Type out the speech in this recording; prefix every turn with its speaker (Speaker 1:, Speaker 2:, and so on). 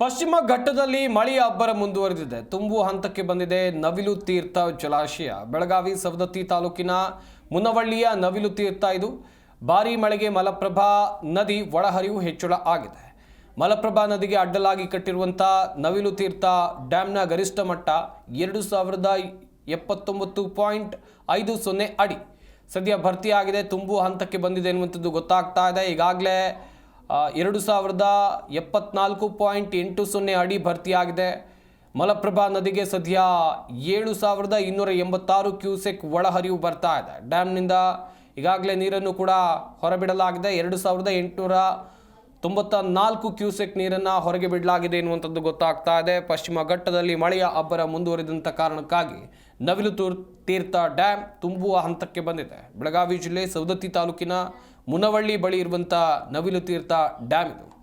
Speaker 1: ಪಶ್ಚಿಮ ಘಟ್ಟದಲ್ಲಿ ಮಳೆಯ ಅಬ್ಬರ ಮುಂದುವರೆದಿದೆ. ತುಂಬು ಹಂತಕ್ಕೆ ಬಂದಿದೆ ನವಿಲು ತೀರ್ಥ ಜಲಾಶಯ. ಬೆಳಗಾವಿ ಸವದತ್ತಿ ತಾಲೂಕಿನ ಮುನವಳ್ಳಿಯ ನವಿಲು ತೀರ್ಥ ಇದು. ಭಾರೀ ಮಳೆಗೆ ಮಲಪ್ರಭಾ ನದಿ ಒಳಹರಿವು ಹೆಚ್ಚಳ ಆಗಿದೆ. ಮಲಪ್ರಭಾ ನದಿಗೆ ಅಡ್ಡಲಾಗಿ ಕಟ್ಟಿರುವಂಥ ನವಿಲು ತೀರ್ಥ ಡ್ಯಾಮ್ನ ಗರಿಷ್ಠ ಮಟ್ಟ ಎರಡು ಸಾವಿರದ ಎಪ್ಪತ್ತೊಂಬತ್ತು ಪಾಯಿಂಟ್ ಐದು ಸೊನ್ನೆ ಅಡಿ. ಸದ್ಯ ಭರ್ತಿಯಾಗಿದೆ. ತುಂಬು ಹಂತಕ್ಕೆ ಬಂದಿದೆ ಎನ್ನುವಂಥದ್ದು ಗೊತ್ತಾಗ್ತಾ ಇದೆ. ಈಗಾಗಲೇ ಎರಡು ಸಾವಿರದ ಎಪ್ಪತ್ನಾಲ್ಕು ಪಾಯಿಂಟ್ ಎಂಟು ಸೊನ್ನೆ ಅಡಿ ಭರ್ತಿಯಾಗಿದೆ. ಮಲಪ್ರಭಾ ನದಿಗೆ ಸದ್ಯ ಏಳು ಸಾವಿರದ ಇನ್ನೂರ ಎಂಬತ್ತಾರು ಕ್ಯೂಸೆಕ್ ಒಳಹರಿವು ಬರ್ತಾ ಇದೆ. ಡ್ಯಾಮ್ನಿಂದ ಈಗಾಗಲೇ ನೀರನ್ನು ಕೂಡ ಹೊರಬಿಡಲಾಗಿದೆ. ಎರಡು ಸಾವಿರದ ಎಂಟುನೂರ ತೊಂಬತ್ತ ನಾಲ್ಕು ಕ್ಯೂಸೆಕ್ ನೀರನ್ನು ಹೊರಗೆ ಬಿಡಲಾಗಿದೆ ಎನ್ನುವಂಥದ್ದು ಗೊತ್ತಾಗ್ತಾ ಇದೆ. ಪಶ್ಚಿಮ ಘಟ್ಟದಲ್ಲಿ ಮಳೆಯ ಅಬ್ಬರ ಮುಂದುವರಿದಂಥ ಕಾರಣಕ್ಕಾಗಿ ನವಿಲು ತೂರ್- ತೀರ್ಥ ಡ್ಯಾಮ್ ತುಂಬುವ ಹಂತಕ್ಕೆ ಬಂದಿದೆ. ಬೆಳಗಾವಿ ಜಿಲ್ಲೆ ಸವದತ್ತಿ ತಾಲೂಕಿನ ಮುನವಳ್ಳಿ ಬಳಿ ಇರುವಂಥ ನವಿಲು ತೀರ್ಥ ಡ್ಯಾಮ್ ಇದು.